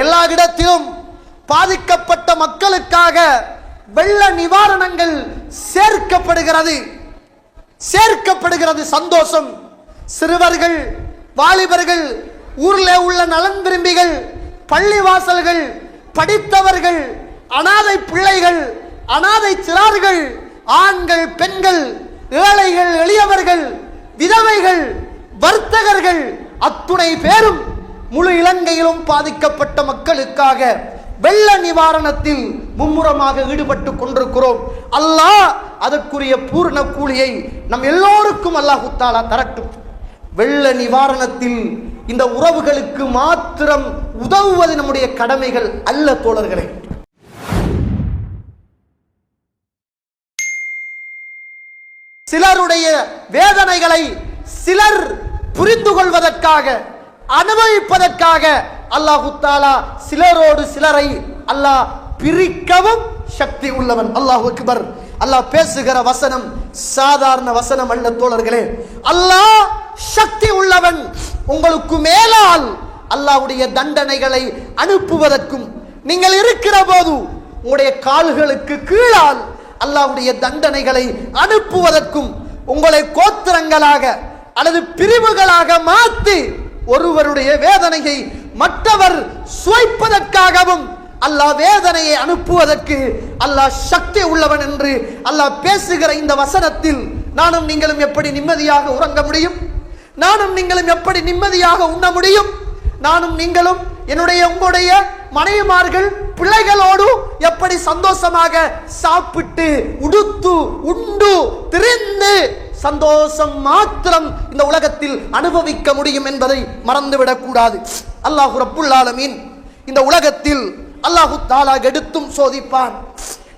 எல்லா இடத்திலும் பாதிக்கப்பட்ட மக்களுக்காக வெள்ள நிவாரணங்கள் சேர்க்கப்படுகிறது. சேர்க்கப்படுகிறது சந்தோஷம். சிறுவர்கள் வாலிபர்கள் ஊரில் உள்ள நலன் விரும்பிகள் பள்ளிவாசல்கள் படித்தவர்கள் அனாதை பிள்ளைகள் அனாதை சிறார்கள் ஆண்கள் பெண்கள் ஏழைகள் எளியவர்கள் விதவைகள் வர்த்தகர்கள் அத்துணை பேரும் முழு இலங்கையிலும் பாதிக்கப்பட்ட மக்களுக்காக வெள்ள நிவாரணத்தில் மும்முரமாக ஈடுபட்டு கொண்டிருக்கிறோம். அல்லாஹ் அதற்குரிய பூர்ண கூலியை நம் எல்லோருக்கும் அல்லாஹு தாலா தரட்டும். வெள்ள நிவாரணத்தில் இந்த உறவுகளுக்கு மாத்திரம் உதவுவது நம்முடைய கடமைகள் அல்ல தோழர்களே. சிலருடைய வேதனைகளை சிலர் புரிந்து கொள்வதற்காக அனுபவிப்பதற்காக அல்லாஹு தாலா சிலரோடு சிலரை அல்லாஹ் பிரிக்கவும் சக்தி உள்ளவன். அல்லாஹ் அக்பர். அல்லாஹ் பேசுகிற வசனம் சாதாரண வசனம் அல்ல தோழர்களே. அல்லாஹ் சக்தி உள்ளவன். உங்களுக்கு மேலால் அல்லாஹ்வுடைய தண்டனைகளை அனுப்புவதற்கும் நீங்கள் இருக்கிற போது உங்களுடைய கால்களுக்கு கீழால் அல்லாஹ்வுடைய தண்டனைகளை அனுப்புவதற்கும் உங்களை கோத்திரங்களாக அல்லது பிரிவுகளாக மாற்றி ஒருவருடைய வேதனையை மற்றவர் சுவைப்பதற்காகவும் அல்லாஹ் வேதனையை அனுப்புவதற்கு அல்லாஹ் சக்தி உள்ளவன் என்று அல்லாஹ் பேசுகிற இந்த வசனத்தில் நானும் நீங்களும் எப்படி நிம்மதியாக உறங்க முடியும்? நானும் நீங்களும் எப்படி நிம்மதியாக உண்ண முடியும்? நானும் நீங்களும் என்னுடைய உங்களுடைய மனைவிமார்கள் பிள்ளைகளோடு எப்படி சந்தோஷமாக சாப்பிட்டு உடுத்து உண்டு திரிந்து சந்தோஷம் மாத்திரம் இந்த உலகத்தில் அனுபவிக்க முடியும் என்பதை மறந்துவிடக் கூடாது அல்லாஹு ரப்புல் ஆலமீன் இந்த உலகத்தில் அல்லாஹு தாலா எடுத்தும் சோதிப்பான்.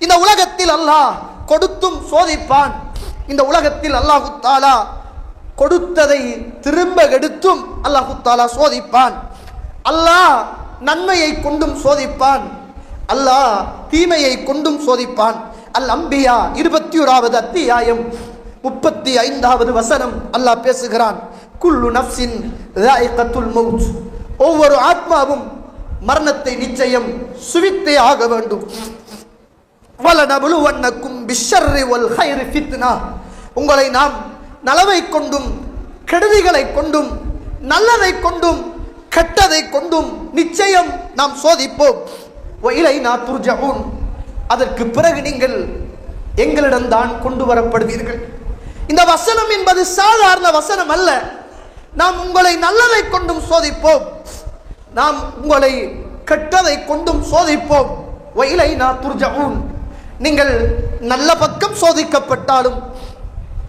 இந்த உலகத்தில் அல்லாஹ் கொடுத்தும் சோதிப்பான். இந்த உலகத்தில் அல்லாஹு தாலா கொடுத்ததை திரும்ப எடுத்தும் அல்லாஹு தாலா சோதிப்பான். அல்லாஹ் நன்மையை கொண்டும் சோதிப்பான். அல்லாஹ் தீமையை கொண்டும் சோதிப்பான். அல் அம்பியா இருபத்தி ஓராவது அத்தியாயம். முப்பத்தி ஐந்தாவது வசனம் அல்லாஹ் பேசுகிறான். குல்லு நஃப்சின் மவுத் ஒவ்வொரு ஆத்மாவும் மரணத்தை நிச்சயம் சுவித்தே ஆக வேண்டும். வலனபுலுவன்னக்கும் பிஷர்ரி ஒல் ஹைரி ஃபித்னா. உங்களை நாம் நலவை கொண்டும் கெடுதிகளை கொண்டும் நல்லதை கொண்டும் கெட்டதை கொண்டும் நிச்சயம் நாம் சோதிப்போம். ஒயிலை நா துர்ஜவும் அதற்கு பிறகு நீங்கள் எங்களிடம்தான் கொண்டு வரப்படுவீர்கள். இந்த வசனம் என்பது சாதாரண வசனம் அல்ல. நாம் உங்களை நல்லதை கொண்டும் சோதிப்போம். நாம் உங்களை கெட்டதை கொண்டும் சோதிப்போம். வயலை நான் துர்ஜவும் நீங்கள் நல்ல பக்கம் சோதிக்கப்பட்டாலும்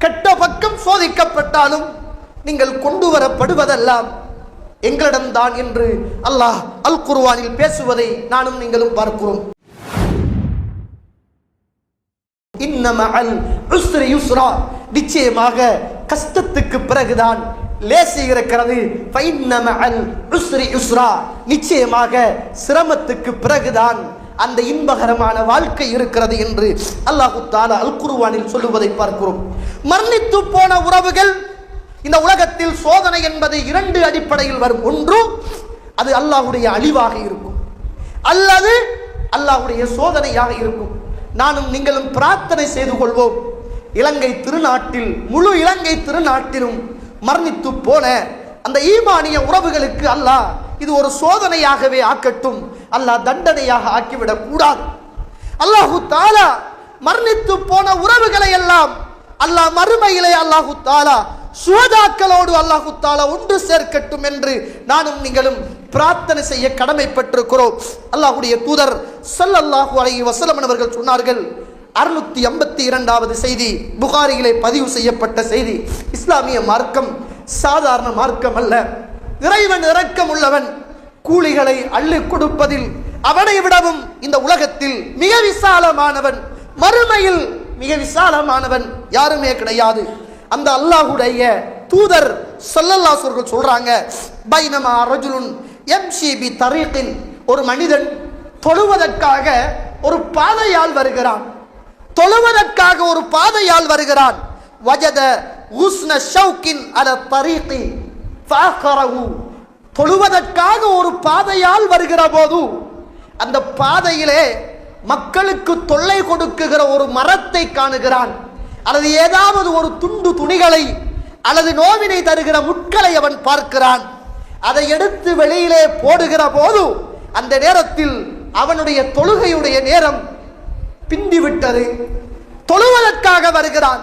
கெட்ட பக்கம் சோதிக்கப்பட்டாலும் நீங்கள் கொண்டு வரப்படுவதெல்லாம் எங்களிடம்தான் என்று அல்லாஹ் அல் குர்வானில் பேசுவதை நானும் நீங்களும் பார்க்கிறோம். இன்னமஅல் உஸ்ரி யுஸ்ரா நிச்சயமாக கஷ்டத்துக்கு பிறகுதான் லேசி இருக்கிறது. ஃபைன்னமஅல் உஸ்ரி யுஸ்ரா நிச்சயமாக சிரமத்துக்கு பிறகுதான் அந்த இன்பகரமான வாழ்க்கை இருக்கிறது என்று அல்லாஹு தாலா அல் குருவானில் சொல்லுவதை பார்க்கிறோம். மரணித்து போன உறவுகள் இந்த உலகத்தில் சோதனை என்பது இரண்டு அடிப்படையில் வரும். ஒன்று அது அல்லாஹ்வுடைய அழிவாக இருக்கும். அல்லது அல்லாஹ்வுடைய சோதனையாக இருக்கும். நானும் நீங்களும் பிரார்த்தனை செய்து கொள்வோம். இலங்கை திருநாட்டில் முழு இலங்கை திருநாட்டிலும் மரணித்து போன அந்த ஈமானிய உறவுகளுக்கு அல்லாஹ் இது ஒரு சோதனையாகவே ஆக்கட்டும். அல்லாஹ் தண்டனையாக ஆக்கிவிடக் கூடாது. அல்லாஹு தாலா மரணித்து போன உறவுகளை எல்லாம் அல்லாஹ் மறுமையிலே அல்லாஹு தாலா சுவதாக்களோடு அல்லாஹு தாலா ஒன்று சேர்க்கட்டும் என்று நானும் நீங்களும் பிரார்த்தனை செய்ய கடமைப்பட்டிருக்கிறோம். அல்லாஹுடைய தூதர் சல்லல்லாஹு அலைஹி வஸல்லம் அவர்கள் சொன்னார்கள் அறுநூத்தி ஐம்பத்தி இரண்டாவது செய்தி புகாரியிலே பதிவு செய்யப்பட்ட செய்தி இஸ்லாமிய மார்க்கம் சாதாரண மார்க்கம் அல்ல. இறைவன் இரக்கம் உள்ளவன் கூலிகளை அள்ளி கொடுப்பதில் அவனை விடவும் இந்த உலகத்தில் மிக விசாலமானவன் மறுமையில் மிக விசாலமானவன் யாருமே கிடையாது. அந்த அல்லாஹுடைய தூதர் சொல்லல்லாசர்கள் சொல்றாங்க பைனமா ரஜுலுன் எம்சிபி தரீக்கில் ஒரு மனிதன் தொழுவதற்காக ஒரு பாதையால் வருகிறான். தொழுவதற்காக ஒரு பாதையால் வருகிறான். வஜத உஸ்ன ஷவுக்கின் அல தரீக்கி ஃபாகரஹு தொழுவதற்காக ஒரு பாதையால் வருகிற போது அந்த பாதையிலே மக்களுக்கு தொல்லை கொடுக்குகிற ஒரு மரத்தை காணுகிறான். அல்லது ஏதாவது ஒரு துண்டு துணிகளை அல்லது நோவினை தருகிற முட்களை அவன் பார்க்கிறான். அதை எடுத்து வெளியிலே போடுகிற போது அந்த நேரத்தில் அவனுடைய தொழுகையுடைய நேரம் பிந்திவிட்டது. தொழுவதற்காக வருகிறான்.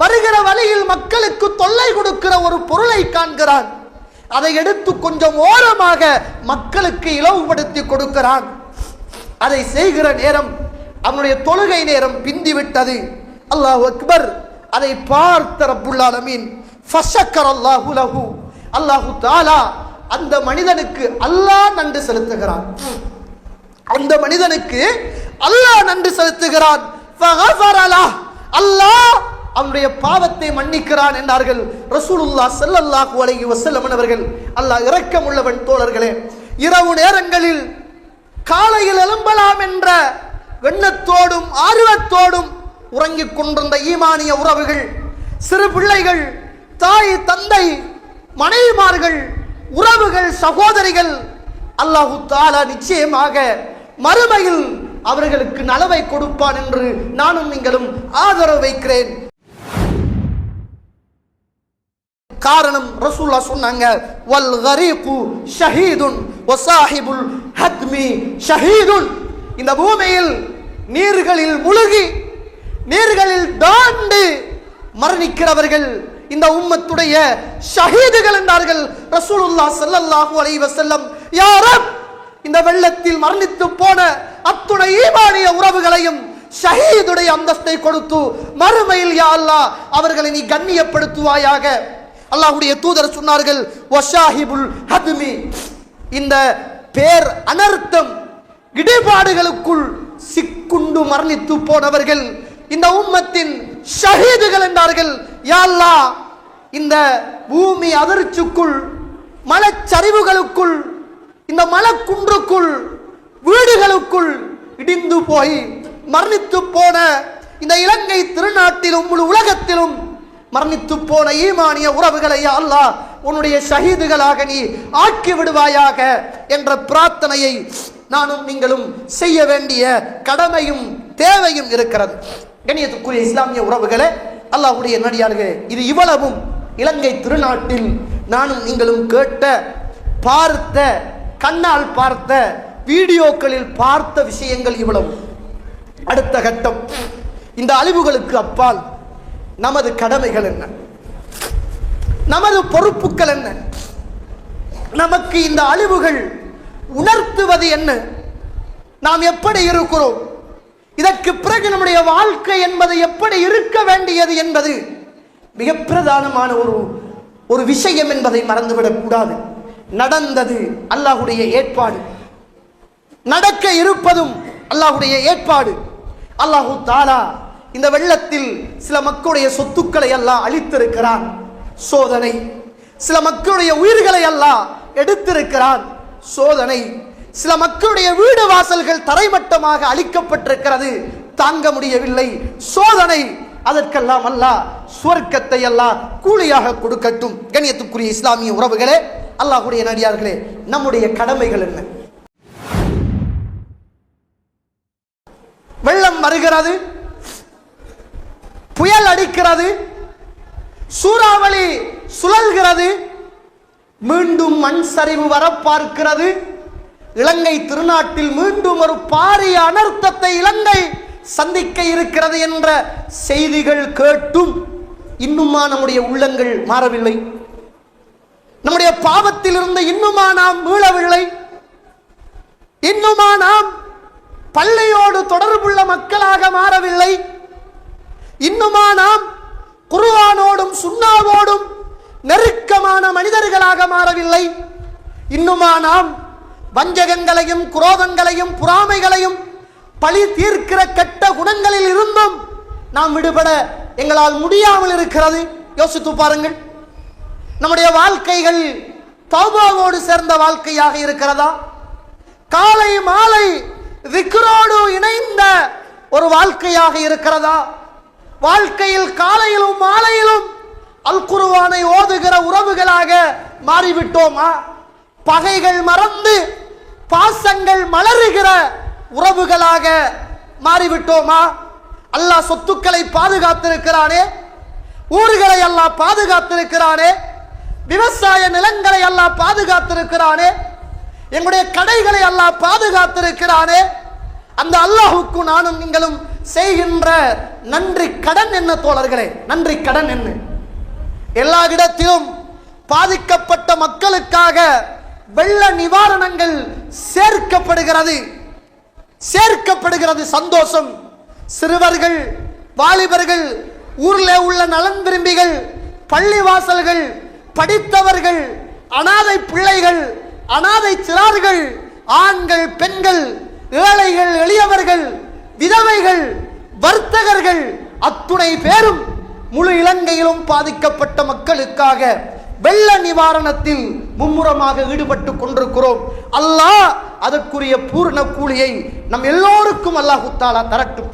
வருகிற வழியில் மக்களுக்கு தொல்லை கொடுக்கிற ஒரு பொருளை காண்கிறான். அதை எடுத்து கொஞ்சம் ஓரமாக மக்களுக்கு இலவுபடுத்தி கொடுக்கிறான். அதை செய்கிற நேரம் அவனுடைய தொழுகை நேரம் பிந்திவிட்டது. அல்லாஹ் அக்பர் அதை பார்த்த ரபுல்லாலமீன் ஃபஷக்கர் அல்லாஹு லஹு. அல்லாஹு தாலா அந்த மனிதனுக்கு அல்லாஹ் நன்றி செலுத்துகிறான். அந்த மனிதனுக்கு அல்லாஹ் நன்றி செலுத்துகிறான். அல்லாஹ் அவனுடைய பாவத்தை மன்னிக்கிறான் என்றார்கள். ரசூலுல்லாஹ் செல்லல்லாஹு அலைஹி வஸல்லம் அவர்கள் அல்லாஹ் இரக்கமுள்ளவன் தோழர்களே இரவு நேரங்களில் காலையில் எழும்பலாம் என்ற எண்ணத்தோடும் ஆர்வத்தோடும் உறங்கிக் கொண்டிருந்த ஈமானிய உறவுகள் சிறு பிள்ளைகள் தாய் தந்தை மனைவிமார்கள் உறவுகள் சகோதரிகள் அல்லாஹு தாலா நிச்சயமாக மறுமையில் அவர்களுக்கு நலவை கொடுப்பான் என்று நானும் நீங்களும் ஆதரவு வைக்கிறேன். காரணம் ரசூல்லா சொன்னாங்க வல் ஷஹீதுன் ஒசாஹிபுல் ஹத்மி ஷஹீதுன். இந்த பூமியில் நீர்களில் முழுகி நீர்களில் தாண்டு மரணிக்கிறவர்கள் இந்த உம்மத்துடைய ஷஹீதுகள் என்றார்கள். ரசூலுல்லாஹ் சல்லல்லாஹு அலைஹி வஸல்லம். யா ரப்! இந்த வெள்ளத்தில் மரணித்து போன அத்துணை ஈமானிய உறவுகளையும் ஷஹீதுடைய அந்தஸ்தை கொடுத்து மறுமையில் யா அல்லாஹ் அவர்களை நீ கண்ணியப்படுத்துவாயாக. அல்லாஹ்வுடைய தூதர் சொன்னார்கள் வஷாஹிபுல் ஹத்மி. இந்த பேர் அனர்த்தம் இடிபாடுகளுக்குள் சிக்குண்டு மரணித்து போனவர்கள் இந்த உம்மத்தின் ஷஹீதுகள் என்றார்கள். யாழ்லா இந்த பூமி அதிர்ச்சிக்குள் மலச்சரிவுகளுக்குள் இந்த மலக்குன்றுக்குள் வீடுகளுக்குள் இடிந்து போய் மரணித்து போன இந்த இலங்கை திருநாட்டிலும் முழு உலகத்திலும் மரணித்து போன ஈமானிய உறவுகளை யா அல்லாஹ் உன்னுடைய ஷஹீதுகளாக நீ ஆக்கி விடுவாயாக என்ற பிரார்த்தனையை நானும் நீங்களும் செய்ய வேண்டிய கடமையும் தேவையும் இருக்கிறது. கணியத்துக்குரிய இஸ்லாமிய உறவுகளே அல்லாஹுடைய நடிகார்களே இது இவ்வளவும் இலங்கை திருநாட்டில் நானும் நீங்களும் கேட்ட பார்த்த கண்ணால் பார்த்த வீடியோக்களில் பார்த்த விஷயங்கள் இவ்வளவு. அடுத்த கட்டம் இந்த அழிவுகளுக்கு அப்பால் நமது கடமைகள் என்ன? நமது பொறுப்புகள் என்ன? நமக்கு இந்த அழிவுகள் உணர்த்துவது என்ன? நாம் எப்படி இருக்கிறோம்? இதற்கு பிறகு நம்முடைய வாழ்க்கை என்பது எப்படி இருக்க வேண்டியது என்பது மிக பிரதானமான ஒரு ஒரு விஷயம் என்பதை மறந்துவிடக்கூடாது நடந்தது அல்லாஹுடைய ஏற்பாடு. நடக்க இருப்பதும் அல்லாஹுடைய ஏற்பாடு. அல்லாஹு தாலா இந்த வெள்ளத்தில் சில மக்களுடைய சொத்துக்களை எல்லாம் அழித்திருக்கிறான். சோதனை. சில மக்களுடைய உயிர்களை எல்லாம் எடுத்திருக்கிறான். சோதனை. சில மக்களுடைய வீடு வாசல்கள் தரைமட்டமாக அழிக்கப்பட்டிருக்கிறது. தாங்க முடியவில்லை. சோதனை அதற்கெல்லாம் அல்லாஹ் சுவர்க்கத்தை எல்லாம் கூலியாக கொடுக்கட்டும். கணியத்துக்குரிய இஸ்லாமிய உறவுகளே அல்லாஹுடைய நடிகார்களே நம்முடைய கடமைகள் என்ன? வெள்ளம் வருகிறது புயல் அடிக்கிறது சூறாவளி சுழல்கிறது மீண்டும் மண் சரிவு வர பார்க்கிறது. இலங்கை திருநாட்டில் மீண்டும் ஒரு பாரிய அனர்த்தத்தை இலங்கை சந்திக்க இருக்கிறது என்ற செய்திகள் கேட்டும். இன்னுமா நம்முடைய உள்ளங்கள் மாறவில்லை. நம்முடைய பாவத்தில் இருந்து இன்னுமா நாம் மீளவில்லை. இன்னுமா நாம் பள்ளியோடு தொடர்புள்ள மக்களாக மாறவில்லை. இன்னுமா நாம் குருவானோடும் சுண்ணாவோடும் நெருக்கமான மனிதர்களாக மாறவில்லை. இன்னுமா நாம் வஞ்சகங்களையும் குரோதங்களையும் புறாமைகளையும் பழி தீர்க்கிற கெட்ட குணங்களில் இருந்தும் நாம் விடுபட எங்களால் முடியாமல் இருக்கிறது. யோசித்து பாருங்கள். நம்முடைய வாழ்க்கைகள் தௌபாவோடு சேர்ந்த வாழ்க்கையாக இருக்கிறதா? காலை மாலை விக்ரோடு இணைந்த ஒரு வாழ்க்கையாக இருக்கிறதா? வாழ்க்கையில் காலையிலும் மாலையிலும் அல் குருவானை ஓதுகிற உறவுகளாக மாறிவிட்டோமா? பகைகள் மறந்து பாசங்கள் மலருகிற உறவுகளாக மாறிவிட்டோமா? அல்லாஹ் சொத்துக்களை பாதுகாத்திருக்கிறானே. ஊர்களை அல்லாஹ் பாதுகாத்திருக்கிறானே. விவசாய நிலங்களை அல்லாஹ் பாதுகாத்திருக்கிறானே. எங்களுடைய கடைகளை அல்லாஹ் பாதுகாத்திருக்கிறானே. அந்த அல்லாஹுக்கு நானும் நீங்களும் செய்கின்ற நன்றி கடன் என்ன தோழர்களே? நன்றி கடன் என்ன? எல்லா இடத்திலும் பாதிக்கப்பட்ட மக்களுக்காக வெள்ள நிவாரணங்கள் சேர்க்கப்படுகிறது. சேர்க்கப்படுகிறது சந்தோஷம். சிறுவர்கள் வாலிபர்கள் ஊரில் உள்ள நலன் விரும்பிகள் பள்ளிவாசல்கள் படித்தவர்கள் அனாதை பிள்ளைகள் அனாதை சிறார்கள் ஆண்கள் பெண்கள் ஏழைகள் எளியவர்கள் விதவைகள் வர்த்தகர்கள் அத்துணை பேரும் முழு இலங்கையிலும் பாதிக்கப்பட்ட மக்களுக்காக வெள்ள நிவாரணத்தில் மும்முரமாக ஈடுபட்டு கொண்டிருக்கிறோம். அல்லாஹ் அதற்குரிய பூர்ண கூலியை நம் எல்லோருக்கும் அல்லாஹுத்தாலா தரட்டும்.